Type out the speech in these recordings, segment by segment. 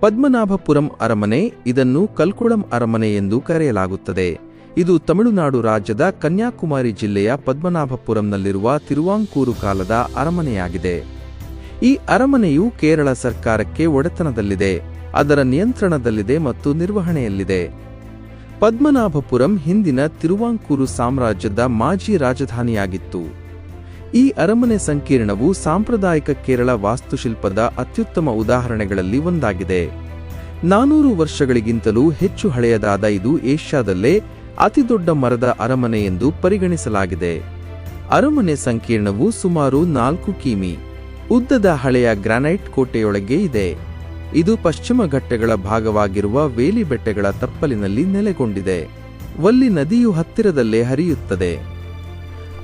ಪದ್ಮನಾಭಪುರಂ ಅರಮನೆ, ಇದನ್ನು ಕಲ್ಕುಳಂ ಅರಮನೆ ಎಂದು ಕರೆಯಲಾಗುತ್ತದೆ. ಇದು ತಮಿಳುನಾಡು ರಾಜ್ಯದ ಕನ್ಯಾಕುಮಾರಿ ಜಿಲ್ಲೆಯ ಪದ್ಮನಾಭಪುರಂನಲ್ಲಿರುವ ತಿರುವಾಂಕೂರು ಕಾಲದ ಅರಮನೆಯಾಗಿದೆ. ಈ ಅರಮನೆಯು ಕೇರಳ ಸರ್ಕಾರಕ್ಕೆ ಒಡೆತನದಲ್ಲಿದೆ, ಅದರ ನಿಯಂತ್ರಣದಲ್ಲಿದೆ ಮತ್ತು ನಿರ್ವಹಣೆಯಲ್ಲಿದೆ. ಪದ್ಮನಾಭಪುರಂ ಹಿಂದಿನ ತಿರುವಾಂಕೂರು ಸಾಮ್ರಾಜ್ಯದ ಮಾಜಿ ರಾಜಧಾನಿಯಾಗಿತ್ತು. ಈ ಅರಮನೆ ಸಂಕೀರ್ಣವು ಸಾಂಪ್ರದಾಯಿಕ ಕೇರಳ ವಾಸ್ತುಶಿಲ್ಪದ ಅತ್ಯುತ್ತಮ ಉದಾಹರಣೆಗಳಲ್ಲಿ ಒಂದಾಗಿದೆ. ನಾನೂರು ವರ್ಷಗಳಿಗಿಂತಲೂ ಹೆಚ್ಚು ಹಳೆಯದಾದ ಇದು ಏಷ್ಯಾದಲ್ಲೇ ಅತಿದೊಡ್ಡ ಮರದ ಅರಮನೆ ಎಂದು ಪರಿಗಣಿಸಲಾಗಿದೆ. ಅರಮನೆ ಸಂಕೀರ್ಣವು ಸುಮಾರು ನಾಲ್ಕು ಕಿಮಿ, ಉದ್ದದ ಹಳೆಯ ಗ್ರಾನೈಟ್ ಕೋಟೆಯೊಳಗೆ ಇದೆ. ಇದು ಪಶ್ಚಿಮ ಘಟ್ಟಗಳ ಭಾಗವಾಗಿರುವ ವೇಲಿ ಬೆಟ್ಟಗಳ ತಪ್ಪಲಿನಲ್ಲಿ ನೆಲೆಗೊಂಡಿದೆ. ವಲ್ಲಿ ನದಿಯು ಹತ್ತಿರದಲ್ಲೇ ಹರಿಯುತ್ತದೆ.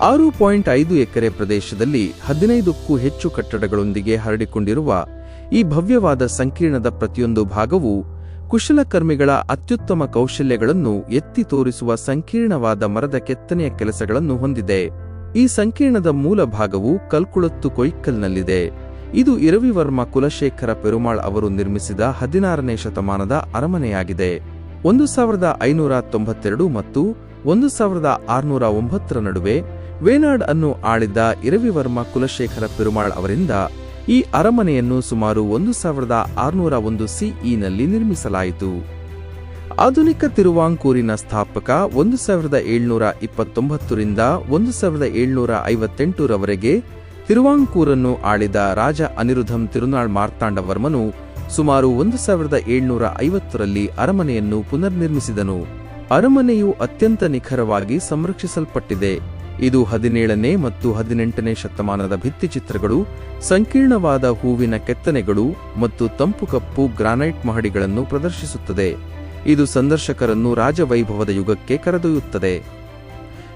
ಆರು ಪಾಯಿಂಟ್ ಐದು ಎಕರೆ ಪ್ರದೇಶದಲ್ಲಿ ಹದಿನೈದಕ್ಕೂ ಹೆಚ್ಚು ಕಟ್ಟಡಗಳೊಂದಿಗೆ ಹರಡಿಕೊಂಡಿರುವ ಈ ಭವ್ಯವಾದ ಸಂಕೀರ್ಣದ ಪ್ರತಿಯೊಂದು ಭಾಗವು ಕುಶಲಕರ್ಮಿಗಳ ಅತ್ಯುತ್ತಮ ಕೌಶಲ್ಯಗಳನ್ನು ಎತ್ತಿ ತೋರಿಸುವ ಸಂಕೀರ್ಣವಾದ ಮರದ ಕೆತ್ತನೆಯ ಕೆಲಸಗಳನ್ನು ಹೊಂದಿದೆ. ಈ ಸಂಕೀರ್ಣದ ಮೂಲ ಭಾಗವು ಕಲ್ಕುಳತ್ತು ಕೊಯ್ಕಲ್ನಲ್ಲಿದೆ. ಇದು ಇರವಿವರ್ಮ ಕುಲಶೇಖರ ಪೆರುಮಾಳ್ ಅವರು ನಿರ್ಮಿಸಿದ ಹದಿನಾರನೇ ಶತಮಾನದ ಅರಮನೆಯಾಗಿದೆ. ಒಂದು ಸಾವಿರದ ಐನೂರ ತೊಂಬತ್ತೆರಡು ಮತ್ತು ಒಂದು ಸಾವಿರದ ಆರುನೂರ ಒಂಬತ್ತರ ನಡುವೆ ವೇನಾಡ್ ಅನ್ನು ಆಳಿದ್ದ ಇರವಿವರ್ಮ ಕುಲಶೇಖರ ಪೆರುಮಾಳ್ ಅವರಿಂದ ಈ ಅರಮನೆಯನ್ನು ಸುಮಾರು ಒಂದು ಸಾವಿರದ ಆರುನೂರ ಒಂದು ಸಿಇನಲ್ಲಿ ನಿರ್ಮಿಸಲಾಯಿತು. ಆಧುನಿಕ ತಿರುವಾಂಕೂರಿನ ಸ್ಥಾಪಕ ಒಂದು ಸಾವಿರದ ಏಳ್ನೂರ ಇಪ್ಪತ್ತೊಂಬತ್ತರಿಂದ ಒಂದು ಸಾವಿರದ ಏಳ್ನೂರ ಐವತ್ತೆಂಟರವರೆಗೆ ತಿರುವಾಂಕೂರನ್ನು ಆಳಿದ ರಾಜ ಅನಿರುಧಂ ತಿರುನಾಳ್ ಮಾರ್ತಾಂಡವರ್ಮನು ಸುಮಾರು ಒಂದು ಸಾವಿರದ ಏಳ್ನೂರ ಐವತ್ತರಲ್ಲಿ ಅರಮನೆಯನ್ನು ಪುನರ್ನಿರ್ಮಿಸಿದನು. ಅರಮನೆಯು ಅತ್ಯಂತ ನಿಖರವಾಗಿ ಸಂರಕ್ಷಿಸಲ್ಪಟ್ಟಿದೆ. ಇದು ಹದಿನೇಳನೇ ಮತ್ತು ಹದಿನೆಂಟನೇ ಶತಮಾನದ ಭಿತ್ತಿಚಿತ್ರಗಳು, ಸಂಕೀರ್ಣವಾದ ಹೂವಿನ ಕೆತ್ತನೆಗಳು ಮತ್ತು ತಂಪು ಕಪ್ಪು ಗ್ರಾನೈಟ್ ಮಹಡಿಗಳನ್ನು ಪ್ರದರ್ಶಿಸುತ್ತದೆ. ಇದು ಸಂದರ್ಶಕರನ್ನು ರಾಜವೈಭವದ ಯುಗಕ್ಕೆ ಕರೆದೊಯ್ಯುತ್ತದೆ.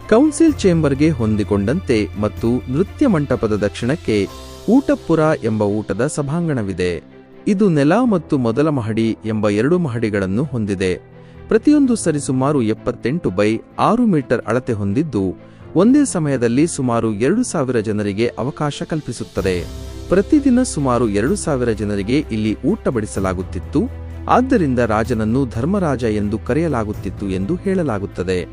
ಕೌನ್ಸಿಲ್ ಚೇಂಬರ್ಗೆ ಹೊಂದಿಕೊಂಡಂತೆ ಮತ್ತು ನೃತ್ಯ ಮಂಟಪದ ದಕ್ಷಿಣಕ್ಕೆ ಊಟಪುರ ಎಂಬ ಊಟದ ಸಭಾಂಗಣವಿದೆ. ಇದು ನೆಲ ಮತ್ತು ಮೊದಲ ಮಹಡಿ ಎಂಬ ಎರಡು ಮಹಡಿಗಳನ್ನು ಹೊಂದಿದೆ. ಪ್ರತಿಯೊಂದು ಸರಿಸುಮಾರು ಎಪ್ಪತ್ತೆಂಟು ಬೈ ಆರು ಮೀಟರ್ ಅಳತೆ ಹೊಂದಿದ್ದು ಒಂದೇ ಸಮಯದಲ್ಲಿ ಸುಮಾರು ಎರಡು ಸಾವಿರ ಜನರಿಗೆ ಅವಕಾಶ ಕಲ್ಪಿಸುತ್ತದೆ. ಪ್ರತಿದಿನ ಸುಮಾರು ಎರಡು ಸಾವಿರ ಜನರಿಗೆ ಇಲ್ಲಿ ಊಟ ಬಡಿಸಲಾಗುತ್ತಿತ್ತು. ಆದ್ದರಿಂದ ರಾಜನನ್ನು ಧರ್ಮರಾಜ ಎಂದು ಕರೆಯಲಾಗುತ್ತಿತ್ತು ಎಂದು ಹೇಳಲಾಗುತ್ತದೆ.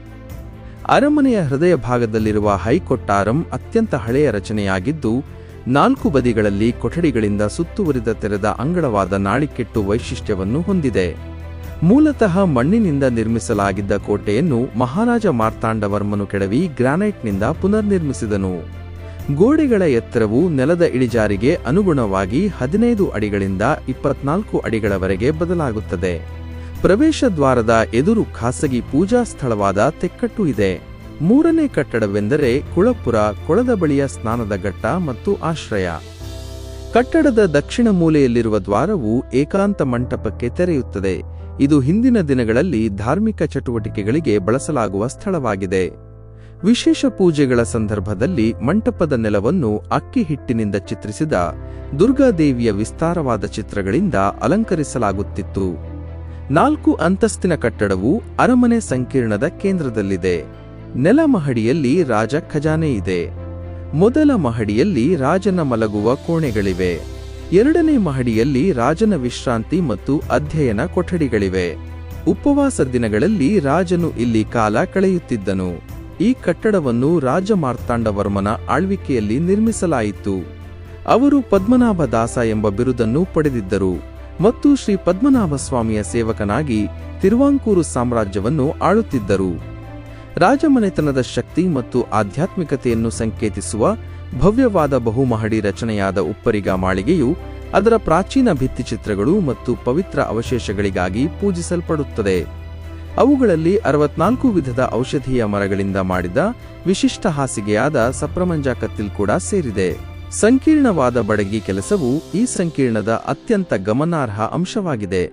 ಅರಮನೆಯ ಹೃದಯ ಭಾಗದಲ್ಲಿರುವ ಹೈಕೊಟ್ಟಾರಂ ಅತ್ಯಂತ ಹಳೆಯ ರಚನೆಯಾಗಿದ್ದು, ನಾಲ್ಕು ಬದಿಗಳಲ್ಲಿ ಕೊಠಡಿಗಳಿಂದ ಸುತ್ತುವರಿದ ತೆರೆದ ಅಂಗಳವಾದ ನಾಳಿಕೆಟ್ಟು ವೈಶಿಷ್ಟ್ಯವನ್ನು ಹೊಂದಿದೆ. ಮೂಲತಃ ಮಣ್ಣಿನಿಂದ ನಿರ್ಮಿಸಲಾಗಿದ್ದ ಕೋಟೆಯನ್ನು ಮಹಾರಾಜ ಮಾರ್ತಾಂಡವರ್ಮನು ಕೆಡವಿ ಗ್ರಾನೈಟ್ನಿಂದ ಪುನರ್ನಿರ್ಮಿಸಿದನು. ಗೋಡೆಗಳ ಎತ್ತರವು ನೆಲದ ಇಳಿಜಾರಿಗೆ ಅನುಗುಣವಾಗಿ ಹದಿನೈದು ಅಡಿಗಳಿಂದ ಇಪ್ಪತ್ನಾಲ್ಕು ಅಡಿಗಳವರೆಗೆ ಬದಲಾಗುತ್ತದೆ. ಪ್ರವೇಶ ದ್ವಾರದ ಎದುರು ಖಾಸಗಿ ಪೂಜಾ ಸ್ಥಳವಾದ ತೆಕ್ಕಟ್ಟು ಇದೆ. ಮೂರನೇ ಕಟ್ಟಡವೆಂದರೆ ಕುಳಪುರ, ಕೊಳದ ಬಳಿಯ ಸ್ನಾನದ ಘಟ್ಟ ಮತ್ತು ಆಶ್ರಯ. ಕಟ್ಟಡದ ದಕ್ಷಿಣ ಮೂಲೆಯಲ್ಲಿರುವ ದ್ವಾರವು ಏಕಾಂತ ಮಂಟಪಕ್ಕೆ ತೆರೆಯುತ್ತದೆ. ಇದು ಹಿಂದಿನ ದಿನಗಳಲ್ಲಿ ಧಾರ್ಮಿಕ ಚಟುವಟಿಕೆಗಳಿಗೆ ಬಳಸಲಾಗುವ ಸ್ಥಳವಾಗಿದೆ. ವಿಶೇಷ ಪೂಜೆಗಳ ಸಂದರ್ಭದಲ್ಲಿ ಮಂಟಪದ ನೆಲವನ್ನು ಅಕ್ಕಿ ಹಿಟ್ಟಿನಿಂದ ಚಿತ್ರಿಸಿದ ದುರ್ಗಾದೇವಿಯ ವಿಸ್ತಾರವಾದ ಚಿತ್ರಗಳಿಂದ ಅಲಂಕರಿಸಲಾಗುತ್ತಿತ್ತು. ನಾಲ್ಕು ಅಂತಸ್ತಿನ ಕಟ್ಟಡವು ಅರಮನೆ ಸಂಕೀರ್ಣದ ಕೇಂದ್ರದಲ್ಲಿದೆ. ನೆಲ ಮಹಡಿಯಲ್ಲಿ ರಾಜ ಖಜಾನೆ ಇದೆ. ಮೊದಲ ಮಹಡಿಯಲ್ಲಿ ರಾಜನ ಮಲಗುವ ಕೋಣೆಗಳಿವೆ. ಎರಡನೇ ಮಹಡಿಯಲ್ಲಿ ರಾಜನ ವಿಶ್ರಾಂತಿ ಮತ್ತು ಅಧ್ಯಯನ ಕೊಠಡಿಗಳಿವೆ. ಉಪವಾಸ ದಿನಗಳಲ್ಲಿ ರಾಜನು ಇಲ್ಲಿ ಕಾಲ ಕಳೆಯುತ್ತಿದ್ದನು. ಈ ಕಟ್ಟಡವನ್ನು ರಾಜ ಮಾರ್ತಾಂಡವರ್ಮನ ಆಳ್ವಿಕೆಯಲ್ಲಿ ನಿರ್ಮಿಸಲಾಯಿತು. ಅವರು ಪದ್ಮನಾಭ ದಾಸ ಎಂಬ ಬಿರುದನ್ನು ಪಡೆದಿದ್ದರು ಮತ್ತು ಶ್ರೀ ಪದ್ಮನಾಭ ಸ್ವಾಮಿಯ ಸೇವಕನಾಗಿ ತಿರುವಾಂಕೂರು ಸಾಮ್ರಾಜ್ಯವನ್ನು ಆಳುತ್ತಿದ್ದರು. ರಾಜಮನೆತನದ ಶಕ್ತಿ ಮತ್ತು ಆಧ್ಯಾತ್ಮಿಕತೆಯನ್ನು ಸಂಕೇತಿಸುವ ಭವ್ಯವಾದ ಬಹುಮಹಡಿ ರಚನೆಯಾದ ಉಪ್ಪರಿಗ ಮಾಳಿಗೆಯು ಅದರ ಪ್ರಾಚೀನ ಭಿತ್ತಿಚಿತ್ರಗಳು ಮತ್ತು ಪವಿತ್ರ ಅವಶೇಷಗಳಿಗಾಗಿ ಪೂಜಿಸಲ್ಪಡುತ್ತದೆ. ಅವುಗಳಲ್ಲಿ ಅರವತ್ನಾಲ್ಕು ವಿಧದ ಔಷಧೀಯ ಮರಗಳಿಂದ ಮಾಡಿದ ವಿಶಿಷ್ಟ ಹಾಸಿಗೆಯಾದ ಸಪ್ರಮಂಜ ಕತ್ತಿಲ್ ಕೂಡ ಸೇರಿದೆ. ಸಂಕೀರ್ಣವಾದ ಬಡಗಿ ಕೆಲಸವು ಈ ಸಂಕೀರ್ಣದ ಅತ್ಯಂತ ಗಮನಾರ್ಹ ಅಂಶವಾಗಿದೆ.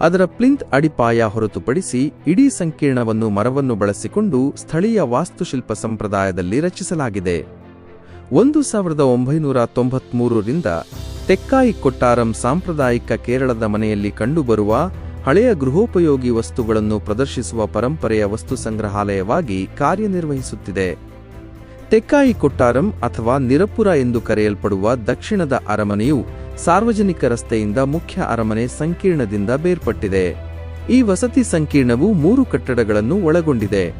ಅದರ ಪ್ಲಿಂತ್ ಅಡಿಪಾಯ ಹೊರತುಪಡಿಸಿ ಇಡೀ ಸಂಕೀರ್ಣವನ್ನು ಮರವನ್ನು ಬಳಸಿಕೊಂಡು ಸ್ಥಳೀಯ ವಾಸ್ತುಶಿಲ್ಪ ಸಂಪ್ರದಾಯದಲ್ಲಿ ರಚಿಸಲಾಗಿದೆ. ಒಂದು ಸಾವಿರದ ಒಂಬೈನೂರ ತೊಂಬತ್ಮೂರರಿಂದ ತೆಕ್ಕಾಯಿ ಕೊಟ್ಟಾರಂ ಸಾಂಪ್ರದಾಯಿಕ ಕೇರಳದ ಮನೆಯಲ್ಲಿ ಕಂಡುಬರುವ ಹಳೆಯ ಗೃಹೋಪಯೋಗಿ ವಸ್ತುಗಳನ್ನು ಪ್ರದರ್ಶಿಸುವ ಪರಂಪರೆಯ ವಸ್ತು ಸಂಗ್ರಹಾಲಯವಾಗಿ ಕಾರ್ಯನಿರ್ವಹಿಸುತ್ತಿದೆ. ತೆಕ್ಕಾಯಿ ಕೊಟ್ಟಾರಂ ಅಥವಾ ನಿರಪುರ ಎಂದು ಕರೆಯಲ್ಪಡುವ ದಕ್ಷಿಣದ ಅರಮನೆಯು ಸಾರ್ವಜನಿಕ ರಸ್ತೆಯಿಂದ ಮುಖ್ಯ ಅರಮನೆ ಸಂಕೀರ್ಣದಿಂದ ಬೇರ್ಪಟ್ಟಿದೆ. ಈ ವಸತಿ ಸಂಕೀರ್ಣವು ಮೂರು ಕಟ್ಟಡಗಳನ್ನು ಒಳಗೊಂಡಿದೆ.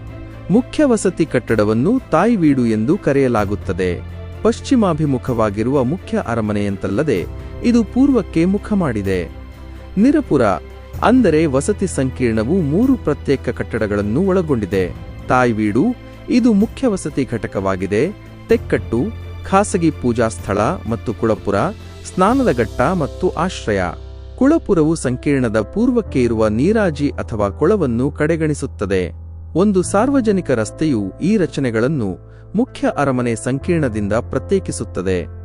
ಮುಖ್ಯ ವಸತಿ ಕಟ್ಟಡವನ್ನು ತಾಯಿವೀಡು ಎಂದು ಕರೆಯಲಾಗುತ್ತದೆ. ಪಶ್ಚಿಮಾಭಿಮುಖವಾಗಿರುವ ಮುಖ್ಯ ಅರಮನೆಯಂತಲ್ಲದೆ ಇದು ಪೂರ್ವಕ್ಕೆ ಮುಖ ಮಾಡಿದೆ. ನಿರಪುರ, ಅಂದರೆ ವಸತಿ ಸಂಕೀರ್ಣವು ಮೂರು ಪ್ರತ್ಯೇಕ ಕಟ್ಟಡಗಳನ್ನು ಒಳಗೊಂಡಿದೆ. ತಾಯ್ವೀಡು ಇದು ಮುಖ್ಯ ವಸತಿ ಘಟಕವಾಗಿದೆ. ತೆಕ್ಕಟ್ಟು, ಖಾಸಗಿ ಪೂಜಾ ಸ್ಥಳ ಮತ್ತು ಕುಳಪುರ, ಸ್ನಾನದ ಘಟ್ಟ ಮತ್ತು ಆಶ್ರಯ. ಕುಳಪುರವು ಸಂಕೀರ್ಣದ ಪೂರ್ವಕ್ಕೆ ಇರುವ ನೀರಾಜಿ ಅಥವಾ ಕೊಳವನ್ನು ಕಡೆಗಣಿಸುತ್ತದೆ. ಒಂದು ಸಾರ್ವಜನಿಕ ರಸ್ತೆಯು ಈ ರಚನೆಗಳನ್ನು ಮುಖ್ಯ ಅರಮನೆ ಸಂಕೀರ್ಣದಿಂದ ಪ್ರತ್ಯೇಕಿಸುತ್ತದೆ.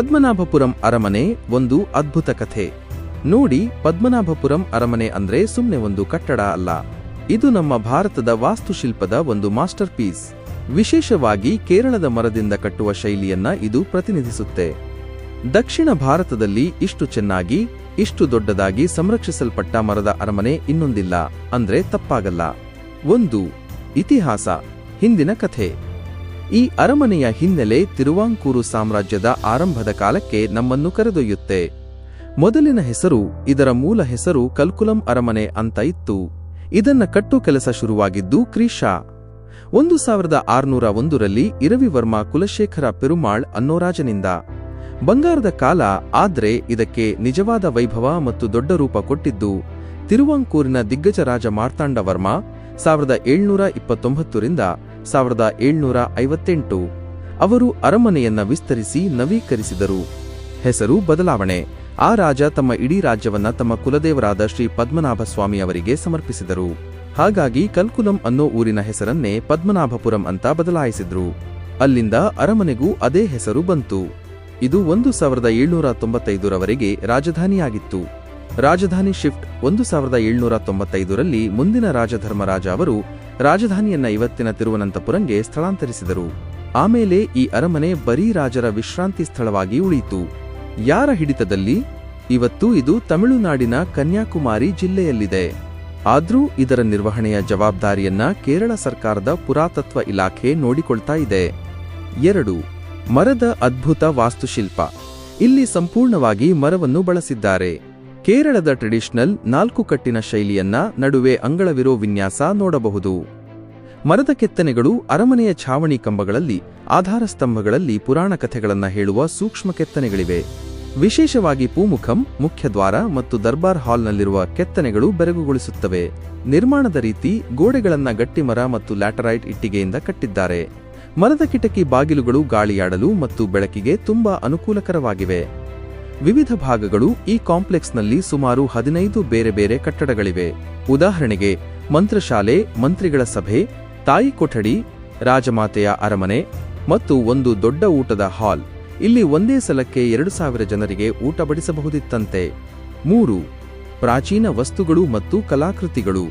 ಪದ್ಮನಾಭಪುರಂ ಅರಮನೆ ಒಂದು ಅದ್ಭುತ ಕಥೆ. ನೋಡಿ ಪದ್ಮನಾಭಪುರಂ ಅರಮನೆ ಅಂದ್ರೆ ಸುಮ್ನೆ ಒಂದು ಕಟ್ಟಡ ಅಲ್ಲ. ಇದು ನಮ್ಮ ಭಾರತದ ವಾಸ್ತುಶಿಲ್ಪದ ಒಂದು ಮಾಸ್ಟರ್ ಪೀಸ್ ವಿಶೇಷವಾಗಿ ಕೇರಳದ ಮರದಿಂದ ಕಟ್ಟುವ ಶೈಲಿಯನ್ನ ಇದು ಪ್ರತಿನಿಧಿಸುತ್ತೆ. ದಕ್ಷಿಣ ಭಾರತದಲ್ಲಿ ಇಷ್ಟು ಚೆನ್ನಾಗಿ, ಇಷ್ಟು ದೊಡ್ಡದಾಗಿ ಸಂರಕ್ಷಿಸಲ್ಪಟ್ಟ ಮರದ ಅರಮನೆ ಇನ್ನೊಂದಿಲ್ಲ, ಅಂದ್ರೆ ತಪ್ಪಾಗಲ್ಲ. ಒಂದು, ಇತಿಹಾಸ, ಹಿಂದಿನ ಕಥೆ. ಈ ಅರಮನೆಯ ಹಿನ್ನೆಲೆ ತಿರುವಾಂಕೂರು ಸಾಮ್ರಾಜ್ಯದ ಆರಂಭದ ಕಾಲಕ್ಕೆ ನಮ್ಮನ್ನು ಕರೆದೊಯ್ಯುತ್ತೆ. ಮೊದಲಿನ ಹೆಸರು, ಇದರ ಮೂಲ ಹೆಸರು ಕಲ್ಕುಲಂ ಅರಮನೆ ಅಂತ ಇತ್ತು. ಇದನ್ನ ಕಟ್ಟು ಕೆಲಸ ಶುರುವಾಗಿದ್ದು ಕ್ರೀಶಾ ಒಂದು ಸಾವಿರದ ಆರುನೂರ ಒಂದರಲ್ಲಿ ಇರವಿವರ್ಮ ಕುಲಶೇಖರ ಪೆರುಮಾಳ್ ಅನ್ನೋ ರಾಜನಿಂದ. ಬಂಗಾರದ ಕಾಲ, ಆದ್ರೆ ಇದಕ್ಕೆ ನಿಜವಾದ ವೈಭವ ಮತ್ತು ದೊಡ್ಡ ರೂಪ ಕೊಟ್ಟಿದ್ದು ತಿರುವಾಂಕೂರಿನ ದಿಗ್ಗಜ ರಾಜ ಮಾರ್ತಾಂಡವರ್ಮ ಸಾವಿರದ ಏಳ್ನೂರ ಇಪ್ಪತ್ತೊಂಬತ್ತರಿಂದ ಸಾವಿರದ ಏಳ್ನೂರ ಐವತ್ತೆಂಟು. ಅವರು ಅರಮನೆಯನ್ನ ವಿಸ್ತರಿಸಿ ನವೀಕರಿಸಿದರು. ಹೆಸರು ಬದಲಾವಣೆ. ಆ ರಾಜ ತಮ್ಮ ಇಡೀ ರಾಜ್ಯವನ್ನ ತಮ್ಮ ಕುಲದೇವರಾದ ಶ್ರೀ ಪದ್ಮನಾಭ ಸ್ವಾಮಿ ಅವರಿಗೆ ಸಮರ್ಪಿಸಿದರು. ಹಾಗಾಗಿ ಕಲ್ಕುಲಂ ಅನ್ನೋ ಊರಿನ ಹೆಸರನ್ನೇ ಪದ್ಮನಾಭಪುರಂ ಅಂತ ಬದಲಾಯಿಸಿದ್ರು. ಅಲ್ಲಿಂದ ಅರಮನೆಗೂ ಅದೇ ಹೆಸರು ಬಂತು. ಇದು ಒಂದು ಸಾವಿರದ ಏಳ್ನೂರ ತೊಂಬತ್ತೈದರವರೆಗೆ ರಾಜಧಾನಿಯಾಗಿತ್ತು. ರಾಜಧಾನಿ ಶಿಫ್ಟ್ ಒಂದು ಸಾವಿರದ ಏಳ್ನೂರ ತೊಂಬತ್ತೈದರಲ್ಲಿ ಮುಂದಿನ ರಾಜಧರ್ಮರಾಜ ಅವರು ರಾಜಧಾನಿಯನ್ನ ಇವತ್ತಿನ ತಿರುವನಂತಪುರಂಗೆ ಸ್ಥಳಾಂತರಿಸಿದರು. ಆಮೇಲೆ ಈ ಅರಮನೆ ಬರೀ ರಾಜರ ವಿಶ್ರಾಂತಿ ಸ್ಥಳವಾಗಿ ಉಳಿಯಿತು. ಯಾರ ಹಿಡಿತದಲ್ಲಿ? ಇವತ್ತು ಇದು ತಮಿಳುನಾಡಿನ ಕನ್ಯಾಕುಮಾರಿ ಜಿಲ್ಲೆಯಲ್ಲಿದೆ. ಆದ್ರೂ ಇದರ ನಿರ್ವಹಣೆಯ ಜವಾಬ್ದಾರಿಯನ್ನ ಕೇರಳ ಸರ್ಕಾರದ ಪುರಾತತ್ವ ಇಲಾಖೆ ನೋಡಿಕೊಳ್ತಾ ಇದೆ. ಎರಡು. ಮರದ ಅದ್ಭುತ ವಾಸ್ತುಶಿಲ್ಪ. ಇಲ್ಲಿ ಸಂಪೂರ್ಣವಾಗಿ ಮರವನ್ನು ಬಳಸಿದ್ದಾರೆ. ಕೇರಳದ ಟ್ರೆಡಿಷನಲ್ ನಾಲ್ಕು ಕಟ್ಟಿನ ಶೈಲಿಯನ್ನ ನಡುವೆ ಅಂಗಳವಿರೋ ವಿನ್ಯಾಸ ನೋಡಬಹುದು. ಮರದ ಕೆತ್ತನೆಗಳು ಅರಮನೆಯ ಛಾವಣಿ ಕಂಬಗಳಲ್ಲಿ, ಆಧಾರ ಸ್ತಂಭಗಳಲ್ಲಿ ಪುರಾಣ ಕಥೆಗಳನ್ನು ಹೇಳುವ ಸೂಕ್ಷ್ಮ ಕೆತ್ತನೆಗಳಿವೆ. ವಿಶೇಷವಾಗಿ ಪೂಮುಖಂ, ಮುಖ್ಯದ್ವಾರ ಮತ್ತು ದರ್ಬಾರ್ ಹಾಲ್ನಲ್ಲಿರುವ ಕೆತ್ತನೆಗಳು ಬೆರಗುಗೊಳಿಸುತ್ತವೆ. ನಿರ್ಮಾಣದ ರೀತಿ ಗೋಡೆಗಳನ್ನ ಗಟ್ಟಿಮರ ಮತ್ತು ಲ್ಯಾಟರೈಟ್ ಇಟ್ಟಿಗೆಯಿಂದ ಕಟ್ಟಿದ್ದಾರೆ. ಮರದ ಕಿಟಕಿ ಬಾಗಿಲುಗಳು ಗಾಳಿಯಾಡಲು ಮತ್ತು ಬೆಳಕಿಗೆ ತುಂಬಾ ಅನುಕೂಲಕರವಾಗಿವೆ. ವಿವಿಧ ಭಾಗಗಳು ಈ ಕಾಂಪ್ಲೆಕ್ಸ್ನಲ್ಲಿ ಸುಮಾರು ಹದಿನೈದು ಬೇರೆ ಬೇರೆ ಕಟ್ಟಡಗಳಿವೆ. ಉದಾಹರಣೆಗೆ, ಮಂತ್ರಶಾಲೆ, ಮಂತ್ರಿಗಳ ಸಭೆ, ತಾಯಿ ಕೊಠಡಿ, ರಾಜಮಾತೆಯ ಅರಮನೆ ಮತ್ತು ಒಂದು ದೊಡ್ಡ ಊಟದ ಹಾಲ್. ಇಲ್ಲಿ ಒಂದೇ ಸಲಕ್ಕೆ ಎರಡು ಸಾವಿರ ಜನರಿಗೆ ಊಟ ಬಡಿಸಬಹುದಿತ್ತಂತೆ. ಮೂರು, ಪ್ರಾಚೀನ ವಸ್ತುಗಳು ಮತ್ತು ಕಲಾಕೃತಿಗಳು.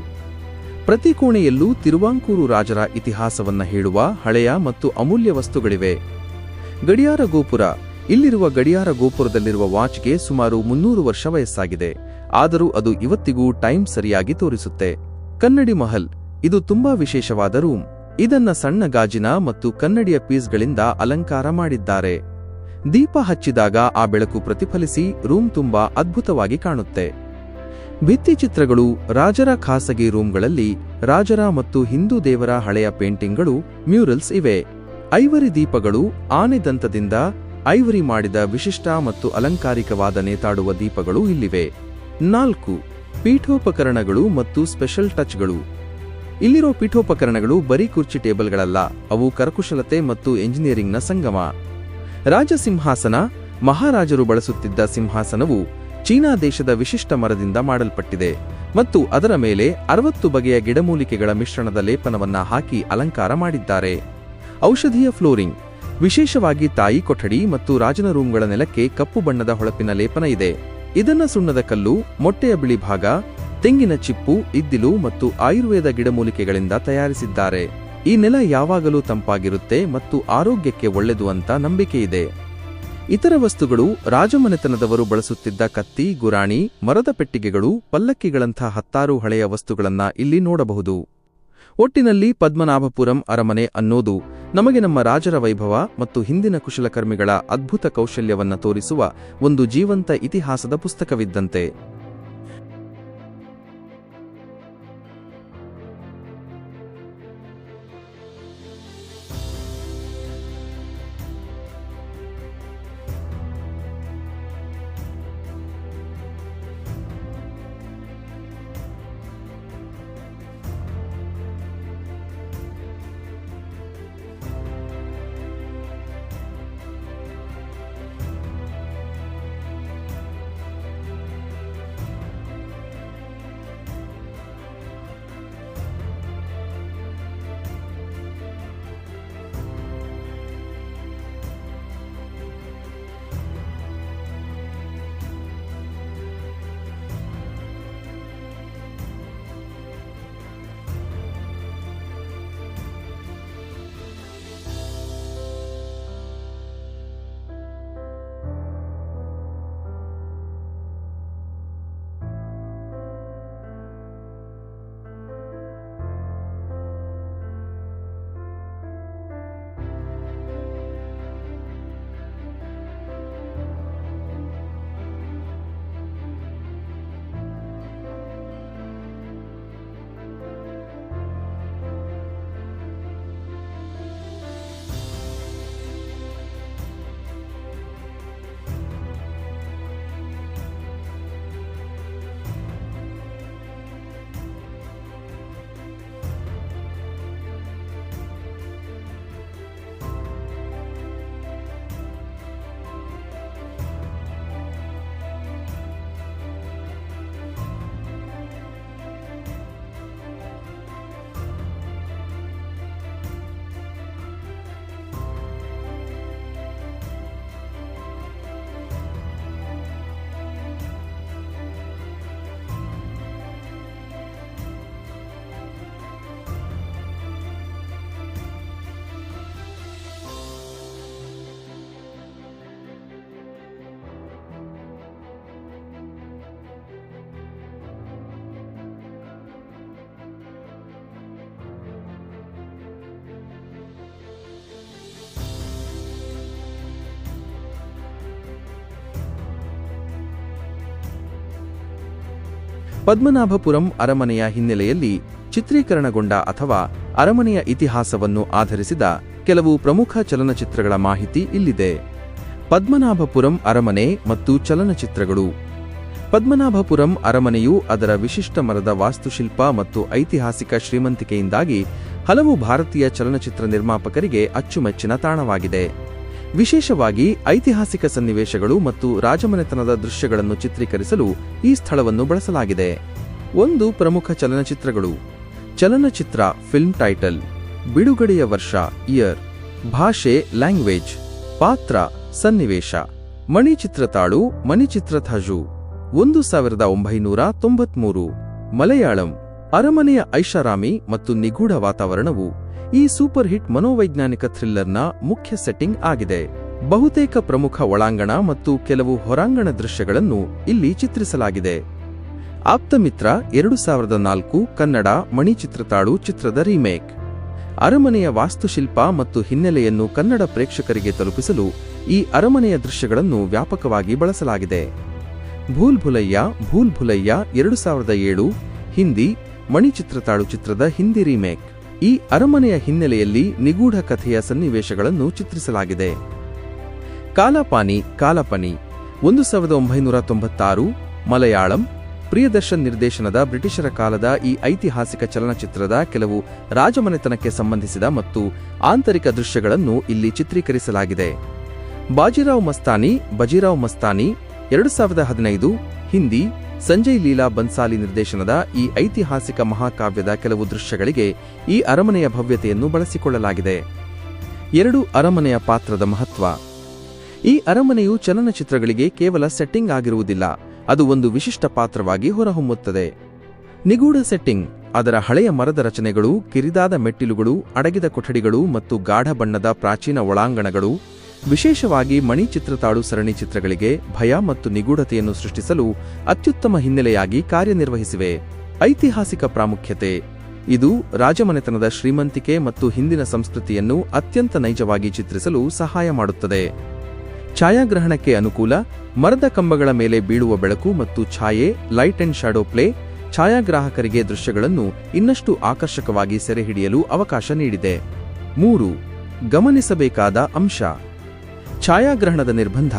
ಪ್ರತಿ ಕೋಣೆಯಲ್ಲೂ ತಿರುವಾಂಕೂರು ರಾಜರ ಇತಿಹಾಸವನ್ನ ಹೇಳುವ ಹಳೆಯ ಮತ್ತು ಅಮೂಲ್ಯ ವಸ್ತುಗಳಿವೆ. ಗಡಿಯಾರ ಗೋಪುರ ಇಲ್ಲಿರುವ ಗಡಿಯಾರ ಗೋಪುರದಲ್ಲಿರುವ ವಾಚ್ಗೆ ಸುಮಾರು ಮುನ್ನೂರು ವರ್ಷ ವಯಸ್ಸಾಗಿದೆ. ಆದರೂ ಅದು ಇವತ್ತಿಗೂ ಟೈಮ್ ಸರಿಯಾಗಿ ತೋರಿಸುತ್ತೆ. ಕನ್ನಡಿ ಮಹಲ್, ಇದು ತುಂಬಾ ವಿಶೇಷವಾದ ರೂಮ್. ಇದನ್ನ ಸಣ್ಣ ಗಾಜಿನ ಮತ್ತು ಕನ್ನಡಿಯ ಪೀಸ್ಗಳಿಂದ ಅಲಂಕಾರ ಮಾಡಿದ್ದಾರೆ. ದೀಪ ಹಚ್ಚಿದಾಗ ಆ ಬೆಳಕು ಪ್ರತಿಫಲಿಸಿ ರೂಮ್ ತುಂಬಾ ಅದ್ಭುತವಾಗಿ ಕಾಣುತ್ತೆ. ಭಿತ್ತಿಚಿತ್ರಗಳು ರಾಜರ ಖಾಸಗಿ ರೂಮ್ಗಳಲ್ಲಿ ರಾಜರ ಮತ್ತು ಹಿಂದೂ ದೇವರ ಹಳೆಯ ಪೇಂಟಿಂಗ್ಗಳು ಮ್ಯೂರಲ್ಸ್ ಇವೆ. ಐವರಿ ದೀಪಗಳು ಆನೆ ದಂತದಿಂದ ಐವರಿ ಮಾಡಿದ ವಿಶಿಷ್ಟ ಮತ್ತು ಅಲಂಕಾರಿಕವಾದ ನೇತಾಡುವ ದೀಪಗಳು ಇಲ್ಲಿವೆ. ನಾಲ್ಕು, ಪೀಠೋಪಕರಣಗಳು ಮತ್ತು ಸ್ಪೆಷಲ್ ಟಚ್ಗಳು. ಇಲ್ಲಿರೋ ಪೀಠೋಪಕರಣಗಳು ಬರೀ ಕುರ್ಚಿ ಟೇಬಲ್ಗಳಲ್ಲ, ಅವು ಕರಕುಶಲತೆ ಮತ್ತು ಎಂಜಿನಿಯರಿಂಗ್ನ ಸಂಗಮ. ರಾಜಸಿಂಹಾಸನ, ಮಹಾರಾಜರು ಬಳಸುತ್ತಿದ್ದ ಸಿಂಹಾಸನವು ಚೀನಾ ದೇಶದ ವಿಶಿಷ್ಟ ಮರದಿಂದ ಮಾಡಲ್ಪಟ್ಟಿದೆ ಮತ್ತು ಅದರ ಮೇಲೆ ಅರವತ್ತು ಬಗೆಯ ಗಿಡಮೂಲಿಕೆಗಳ ಮಿಶ್ರಣದ ಲೇಪನವನ್ನ ಹಾಕಿ ಅಲಂಕಾರ ಮಾಡಿದ್ದಾರೆ. ಔಷಧೀಯ ಫ್ಲೋರಿಂಗ್ ವಿಶೇಷವಾಗಿ ತಾಯಿ ಕೊಠಡಿ ಮತ್ತು ರಾಜನ ರೂಮ್ಗಳ ನೆಲಕ್ಕೆ ಕಪ್ಪು ಬಣ್ಣದ ಹೊಳಪಿನ ಲೇಪನ ಇದೆ. ಇದನ್ನ ಸುಣ್ಣದ ಕಲ್ಲು, ಮೊಟ್ಟೆಯ ಬಿಳಿ ಭಾಗ, ತೆಂಗಿನ ಚಿಪ್ಪು, ಇದ್ದಿಲು ಮತ್ತು ಆಯುರ್ವೇದ ಗಿಡಮೂಲಿಕೆಗಳಿಂದ ತಯಾರಿಸಿದ್ದಾರೆ. ಈ ನೆಲ ಯಾವಾಗಲೂ ತಂಪಾಗಿರುತ್ತೆ ಮತ್ತು ಆರೋಗ್ಯಕ್ಕೆ ಒಳ್ಳೆದು ಅಂತ ನಂಬಿಕೆ ಇದೆ. ಇತರ ವಸ್ತುಗಳು ರಾಜಮನೆತನದವರು ಬಳಸುತ್ತಿದ್ದ ಕತ್ತಿ, ಗುರಾಣಿ, ಮರದ ಪೆಟ್ಟಿಗೆಗಳು ಪಲ್ಲಕ್ಕಿಗಳಂಥ ಹತ್ತಾರು ಹಳೆಯ ವಸ್ತುಗಳನ್ನ ಇಲ್ಲಿ ನೋಡಬಹುದು. ಒಟ್ಟಿನಲ್ಲಿ ಪದ್ಮನಾಭಪುರಂ ಅರಮನೆ ಅನ್ನೋದು ನಮಗೆ ನಮ್ಮ ರಾಜರ ವೈಭವ ಮತ್ತು ಹಿಂದಿನ ಕುಶಲಕರ್ಮಿಗಳ ಅದ್ಭುತ ಕೌಶಲ್ಯವನ್ನ ತೋರಿಸುವ ಒಂದು ಜೀವಂತ ಇತಿಹಾಸದ ಪುಸ್ತಕವಿದ್ದಂತೆ. ಪದ್ಮನಾಭಪುರಂ ಅರಮನೆಯ ಹಿನ್ನೆಲೆಯಲ್ಲಿ ಚಿತ್ರೀಕರಣಗೊಂಡ ಅಥವಾ ಅರಮನೆಯ ಇತಿಹಾಸವನ್ನು ಆಧರಿಸಿದ ಕೆಲವು ಪ್ರಮುಖ ಚಲನಚಿತ್ರಗಳ ಮಾಹಿತಿ ಇಲ್ಲಿದೆ. ಪದ್ಮನಾಭಪುರಂ ಅರಮನೆ ಮತ್ತು ಚಲನಚಿತ್ರಗಳು. ಪದ್ಮನಾಭಪುರಂ ಅರಮನೆಯು ಅದರ ವಿಶಿಷ್ಟ ಮರದ ವಾಸ್ತುಶಿಲ್ಪ ಮತ್ತು ಐತಿಹಾಸಿಕ ಶ್ರೀಮಂತಿಕೆಯಿಂದಾಗಿ ಹಲವು ಭಾರತೀಯ ಚಲನಚಿತ್ರ ನಿರ್ಮಾಪಕರಿಗೆ ಅಚ್ಚುಮೆಚ್ಚಿನ ತಾಣವಾಗಿದೆ. ವಿಶೇಷವಾಗಿ ಐತಿಹಾಸಿಕ ಸನ್ನಿವೇಶಗಳು ಮತ್ತು ರಾಜಮನೆತನದ ದೃಶ್ಯಗಳನ್ನು ಚಿತ್ರೀಕರಿಸಲು ಈ ಸ್ಥಳವನ್ನು ಬಳಸಲಾಗಿದೆ. ಒಂದು ಪ್ರಮುಖ ಚಲನಚಿತ್ರಗಳು. ಚಲನಚಿತ್ರ ಫಿಲ್ಮ್ ಟೈಟಲ್ ಬಿಡುಗಡೆಯ ವರ್ಷ ಇಯರ್ ಭಾಷೆ ಲ್ಯಾಂಗ್ವೇಜ್ ಪಾತ್ರ, ಸನ್ನಿವೇಶ ಮಣಿಚಿತ್ರತಾಳು ಮಣಿಚಿತ್ರಥಜು ಒಂದು ಸಾವಿರದ ಒಂಬೈನೂರ ತೊಂಬತ್ಮೂರು, ಮಲಯಾಳಂ. ಅರಮನೆಯ ಐಷಾರಾಮಿ ಮತ್ತು ನಿಗೂಢ ವಾತಾವರಣವು ಈ ಸೂಪರ್ ಹಿಟ್ ಮನೋವೈಜ್ಞಾನಿಕ ಥ್ರಿಲ್ಲರ್ನ ಮುಖ್ಯ ಸೆಟ್ಟಿಂಗ್ ಆಗಿದೆ. ಬಹುತೇಕ ಪ್ರಮುಖ ಒಳಾಂಗಣ ಮತ್ತು ಕೆಲವು ಹೊರಾಂಗಣ ದೃಶ್ಯಗಳನ್ನು ಇಲ್ಲಿ ಚಿತ್ರಿಸಲಾಗಿದೆ. ಆಪ್ತಮಿತ್ರ ಎರಡು ಸಾವಿರದ ನಾಲ್ಕು ಕನ್ನಡ ಮಣಿಚಿತ್ರತಾಳು ಚಿತ್ರದ ರೀಮೇಕ್. ಅರಮನೆಯ ವಾಸ್ತುಶಿಲ್ಪ ಮತ್ತು ಹಿನ್ನೆಲೆಯನ್ನು ಕನ್ನಡ ಪ್ರೇಕ್ಷಕರಿಗೆ ತಲುಪಿಸಲು ಈ ಅರಮನೆಯ ದೃಶ್ಯಗಳನ್ನು ವ್ಯಾಪಕವಾಗಿ ಬಳಸಲಾಗಿದೆ. ಭೂಲ್ ಭುಲಯ್ಯ ಭೂಲ್ ಭುಲಯ್ಯ ಎರಡು ಸಾವಿರದ ಏಳು, ಹಿಂದಿ ಮಣಿಚಿತ್ರತಾಳು ಚಿತ್ರದ ಹಿಂದಿ ರೀಮೇಕ್. ಈ ಅರಮನೆಯ ಹಿನ್ನೆಲೆಯಲ್ಲಿ ನಿಗೂಢ ಕಥೆಯ ಸನ್ನಿವೇಶಗಳನ್ನು ಚಿತ್ರಿಸಲಾಗಿದೆ. ಕಾಲಪಾನಿ, ಕಾಲಪನಿ, ಒಂದು ಸಾವಿರದ ಒಂಬೈನೂರ ತೊಂಬತ್ತಾರು, ಮಲಯಾಳಂ, ಪ್ರಿಯದರ್ಶನ್ ನಿರ್ದೇಶನದ ಬ್ರಿಟಿಷರ ಕಾಲದ ಈ ಐತಿಹಾಸಿಕ ಚಲನಚಿತ್ರದ ಕೆಲವು ರಾಜಮನೆತನಕ್ಕೆ ಸಂಬಂಧಿಸಿದ ಮತ್ತು ಆಂತರಿಕ ದೃಶ್ಯಗಳನ್ನು ಇಲ್ಲಿ ಚಿತ್ರೀಕರಿಸಲಾಗಿದೆ. ಬಾಜಿರಾವ್ ಮಸ್ತಾನಿ, ಬಜಿರಾವ್ ಮಸ್ತಾನಿ, ಎರಡು ಸಾವಿರದ ಹದಿನೈದು, ಹಿಂದಿ ಸಂಜಯ್ ಲೀಲಾ ಬನ್ಸಾಲಿ ನಿರ್ದೇಶನದ ಈ ಐತಿಹಾಸಿಕ ಮಹಾಕಾವ್ಯದ ಕೆಲವು ದೃಶ್ಯಗಳಿಗೆ ಈ ಅರಮನೆಯ ಭವ್ಯತೆಯನ್ನು ಬಳಸಿಕೊಳ್ಳಲಾಗಿದೆ. ಎರಡು ಅರಮನೆಯ ಪಾತ್ರದ ಮಹತ್ವ. ಈ ಅರಮನೆಯು ಚಲನಚಿತ್ರಗಳಿಗೆ ಕೇವಲ ಸೆಟ್ಟಿಂಗ್ ಆಗಿರುವುದಿಲ್ಲ, ಅದು ಒಂದು ವಿಶಿಷ್ಟ ಪಾತ್ರವಾಗಿ ಹೊರಹೊಮ್ಮುತ್ತದೆ. ನಿಗೂಢ ಸೆಟ್ಟಿಂಗ್, ಅದರ ಹಳೆಯ ಮರದ ರಚನೆಗಳು, ಕಿರಿದಾದ ಮೆಟ್ಟಿಲುಗಳು, ಅಡಗಿದ ಕೊಠಡಿಗಳು ಮತ್ತು ಗಾಢ ಬಣ್ಣದ ಪ್ರಾಚೀನ ಒಳಾಂಗಣಗಳು ವಿಶೇಷವಾಗಿ ಮಣಿ ಚಿತ್ರತಾಳು ಸರಣಿ ಚಿತ್ರಗಳಿಗೆ ಭಯ ಮತ್ತು ನಿಗೂಢತೆಯನ್ನು ಸೃಷ್ಟಿಸಲು ಅತ್ಯುತ್ತಮ ಹಿನ್ನೆಲೆಯಾಗಿ ಕಾರ್ಯನಿರ್ವಹಿಸಿವೆ. ಐತಿಹಾಸಿಕ ಪ್ರಾಮುಖ್ಯತೆ. ಇದು ರಾಜಮನೆತನದ ಶ್ರೀಮಂತಿಕೆ ಮತ್ತು ಹಿಂದಿನ ಸಂಸ್ಕೃತಿಯನ್ನು ಅತ್ಯಂತ ನೈಜವಾಗಿ ಚಿತ್ರಿಸಲು ಸಹಾಯ ಮಾಡುತ್ತದೆ. ಛಾಯಾಗ್ರಹಣಕ್ಕೆ ಅನುಕೂಲ, ಮರದ ಕಂಬಗಳ ಮೇಲೆ ಬೀಳುವ ಬೆಳಕು ಮತ್ತು ಛಾಯೆ ಲೈಟ್ ಅಂಡ್ ಶಾಡೋ ಪ್ಲೇ ಛಾಯಾಗ್ರಾಹಕರಿಗೆ ದೃಶ್ಯಗಳನ್ನು ಇನ್ನಷ್ಟು ಆಕರ್ಷಕವಾಗಿ ಸೆರೆಹಿಡಿಯಲು ಅವಕಾಶ ನೀಡಿದೆ. ಮೂರು, ಗಮನಿಸಬೇಕಾದ ಅಂಶ. ಛಾಯಾಗ್ರಹಣದ ನಿರ್ಬಂಧ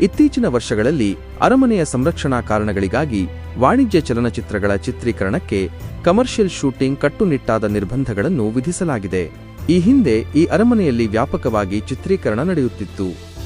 ಇತ್ತೀಚಿನ ವರ್ಷಗಳಲ್ಲಿ ಅರಮನೆಯ ಸಂರಕ್ಷಣಾ ಕಾರಣಗಳಿಗಾಗಿ ವಾಣಿಜ್ಯ ಚಲನಚಿತ್ರಗಳ ಚಿತ್ರೀಕರಣಕ್ಕೆ ಕಮರ್ಷಿಯಲ್ ಶೂಟಿಂಗ್ ಕಟ್ಟುನಿಟ್ಟಾದ ನಿರ್ಬಂಧಗಳನ್ನು ವಿಧಿಸಲಾಗಿದೆ. ಈ ಹಿಂದೆ ಈ ಅರಮನೆಯಲ್ಲಿ ವ್ಯಾಪಕವಾಗಿ ಚಿತ್ರೀಕರಣ ನಡೆಯುತ್ತಿತ್ತು.